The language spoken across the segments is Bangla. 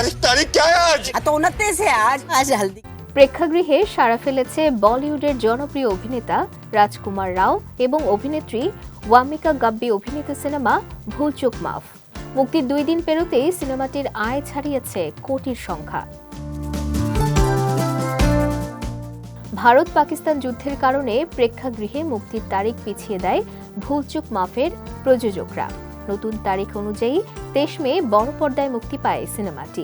तारीख तारीख क्या है आज हाँ, तो उनतीस है आज आज हल्दी প্রেক্ষাগৃহে সাড়া ফেলেছে বলিউডের জনপ্রিয় অভিনেতা রাজকুমার রাও এবং অভিনেত্রী ওয়ামিকা গাব্বি অভিনীত সিনেমা ভুলচুক মাফ মুক্তির দুই দিন পেরোতেই সিনেমাটির আয় ছাড়িয়েছে কোটির সংখ্যা ভারত পাকিস্তান যুদ্ধের কারণে প্রেক্ষাগৃহে মুক্তির তারিখ পিছিয়ে দেয় ভুলচুক মাফের প্রযোজকরা নতুন তারিখ অনুযায়ী তেইশ মে বড় পর্দায় মুক্তি পায় সিনেমাটি।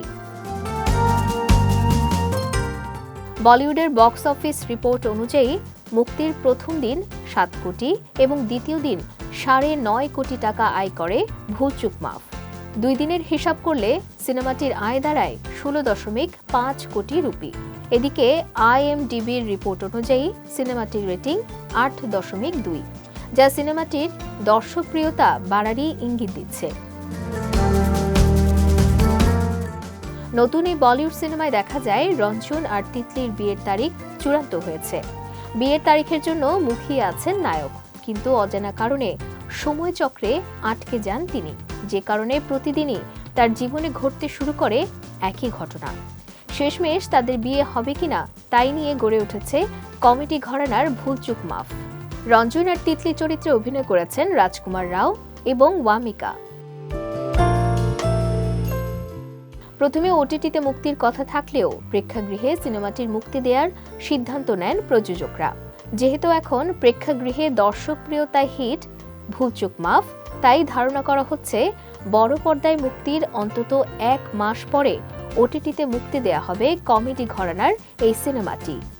বলিউডের বক্স অফিস রিপোর্ট অনুযায়ী মুক্তির প্রথম দিন সাত কোটি এবং দ্বিতীয় দিন সাড়ে নয় কোটি টাকা আয় করে ভুলচুক মাফ। দুই দিনের হিসাব করলে সিনেমাটির আয় দাঁড়ায় ষোলো দশমিক পাঁচ কোটি রুপি। এদিকে আইএমডিবির রিপোর্ট অনুযায়ী সিনেমাটির রেটিং আট দশমিক দুই। যা সিনেমাটির দর্শকপ্রিয়তা বাড়ারই ইঙ্গিত দিচ্ছে। নতুন এই বলিউড সিনেমায় দেখা যায়, রঞ্জন আর তিতলির বিয়ের তারিখ চূড়ান্ত হয়েছে। বিয়ের তারিখের জন্য মুখিয়ে আছেন নায়ক, কিন্তু অজানা কারণে সময় চক্রে আটকে যান তিনি। যে কারণে প্রতিদিনই তার জীবনে ঘটতে শুরু করে একই ঘটনা। শেষমেশ তাদের বিয়ে হবে কিনা তাই নিয়ে গড়ে উঠেছে কমেডি ঘরানার ভুলচুক মাফ। রঞ্জন আর তিতলি চরিত্রে অভিনয় করেছেন রাজকুমার রাও এবং ওয়ামিকা। প্রথমে ওটিটিতে মুক্তির কথা থাকলেও প্রেক্ষাগৃহে সিনেমাটির মুক্তি দেওয়ার সিদ্ধান্ত নেন প্রযোজকরা। যেহেতু এখন প্রেক্ষাগৃহে দর্শকপ্রিয়তায় হিট ভুলচুক মাফ, তাই ধারণা করা হচ্ছে বড় পর্দায় মুক্তির অন্তত এক মাস পরে ওটিটিতে মুক্তি দেয়া হবে কমেডি ঘরানার এই সিনেমাটি।